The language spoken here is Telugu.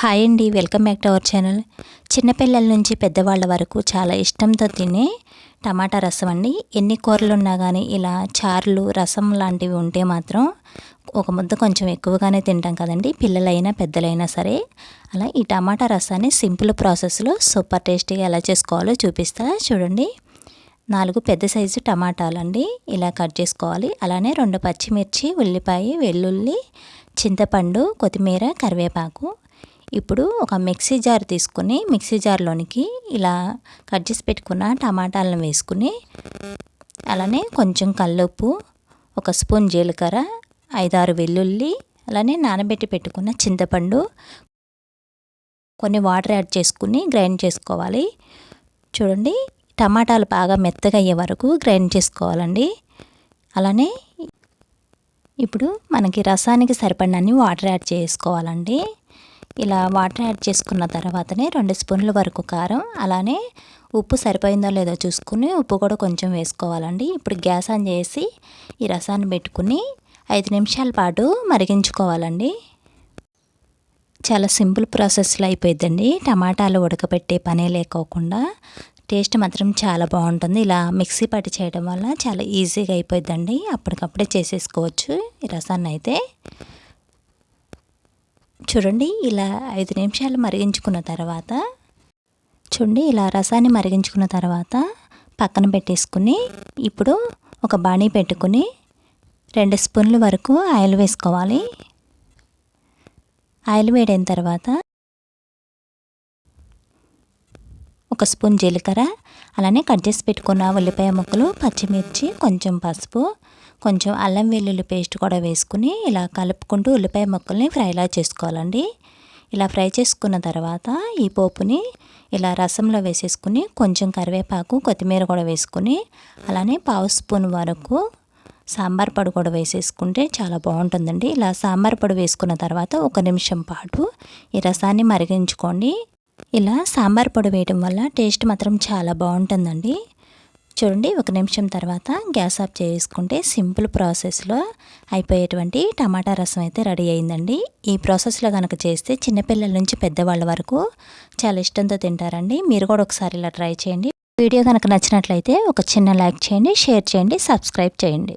హాయ్ అండి welcome back to our channel. చిన్నపిల్లల నుంచి పెద్దవాళ్ళ వరకు చాలా ఇష్టంతో తినే టమాటా రసం అండి. ఎన్ని కూరలు ఉన్నా కానీ ఇలా చారులు రసం లాంటివి ఉంటే మాత్రం ఒక ముద్ద కొంచెం ఎక్కువగానే తింటాం కదండి పిల్లలైనా పెద్దలైనా సరే. అలా ఈ టమాటా రసాన్ని సింపుల్ ప్రాసెస్లో సూపర్ టేస్టీగా ఎలా చేసుకోవాలో చూపిస్తా. చూడండి. నాలుగు పెద్ద సైజు టమాటాలండి. ఇలా కట్ చేసుకోవాలి. అలానే రెండు పచ్చిమిర్చి ఉల్లిపాయ వెల్లుల్లి చింతపండు కొత్తిమీర కరివేపాకు ఇప్పుడు ఒక మిక్సీ జార్ తీసుకుని మిక్సీ జార్లోనికి ఇలా కట్ చేసి పెట్టుకున్న టమాటాలను వేసుకుని అలానే కొంచెం కల్లుప్పు ఒక స్పూన్ జీలకర్ర ఐదారు వెల్లుల్లి అలానే నానబెట్టి పెట్టుకున్న చింతపండు కొన్ని వాటర్ యాడ్ చేసుకుని గ్రైండ్ చేసుకోవాలి. చూడండి టమాటాలు బాగా మెత్తగా అయ్యే వరకు గ్రైండ్ చేసుకోవాలండి. అలానే ఇప్పుడు మనకి రసానికి సరిపడినన్ని వాటర్ యాడ్ చేసుకోవాలండి. ఇలా వాటర్ యాడ్ చేసుకున్న తర్వాతనే రెండు స్పూన్ల వరకు కారం అలానే ఉప్పు సరిపోయిందో లేదో చూసుకుని ఉప్పు కూడా కొంచెం వేసుకోవాలండి. ఇప్పుడు గ్యాస్ ఆన్ చేసి ఈ రసాన్ని పెట్టుకుని ఐదు నిమిషాల పాటు మరిగించుకోవాలండి. చాలా సింపుల్ ప్రాసెస్లో అయిపోయిందండి టమాటాలు ఉడకబెట్టే పనే లేకోకుండా టేస్ట్ మాత్రం చాలా బాగుంటుంది. ఇలా మిక్సీ పట్టి చేయడం వల్ల చాలా ఈజీగా అయిపోయిందండి అప్పటికప్పుడే చేసేసుకోవచ్చు ఈ రసాన్ని అయితే. చూడండి ఇలా ఐదు నిమిషాలు మరిగించుకున్న తర్వాత చూడండి ఇలా రసాన్ని మరిగించుకున్న తర్వాత పక్కన పెట్టేసుకుని ఇప్పుడు ఒక బాణీ పెట్టుకుని రెండు స్పూన్ల వరకు ఆయిల్ వేసుకోవాలి. ఆయిల్ వేడైన తర్వాత ఒక స్పూన్ జీలకర్ర అలానే కట్ చేసి పెట్టుకున్న ఉల్లిపాయ ముక్కలు పచ్చిమిర్చి కొంచెం పసుపు కొంచెం అల్లం వెల్లుల్లి పేస్ట్ కూడా వేసుకుని ఇలా కలుపుకుంటూ ఉల్లిపాయ ముక్కల్ని ఫ్రైలా చేసుకోవాలండి. ఇలా ఫ్రై చేసుకున్న తర్వాత ఈ పోపుని ఇలా రసంలో వేసేసుకుని కొంచెం కరివేపాకు కొత్తిమీర కూడా వేసుకుని అలానే పావు స్పూన్ వరకు సాంబార్ పొడి కూడా వేసేసుకుంటే చాలా బాగుంటుందండి. ఇలా సాంబార్ పొడి వేసుకున్న తర్వాత ఒక నిమిషం పాటు ఈ రసాన్ని మరిగించుకోండి. ఇలా సాంబార్ పొడి వేయడం వల్ల టేస్ట్ మాత్రం చాలా బాగుంటుందండి. చూడండి ఒక నిమిషం తర్వాత గ్యాస్ ఆఫ్ చేసుకుంటే సింపుల్ ప్రాసెస్లో అయిపోయేటువంటి టమాటా రసం అయితే రెడీ అయిందండి. ఈ ప్రాసెస్లో కనుక చేస్తే చిన్నపిల్లల నుంచి పెద్దవాళ్ళ వరకు చాలా ఇష్టంతో తింటారండి. మీరు కూడా ఒకసారి ఇలా ట్రై చేయండి. వీడియో కనుక నచ్చినట్లయితే ఒక చిన్న లైక్ చేయండి షేర్ చేయండి సబ్స్క్రైబ్ చేయండి.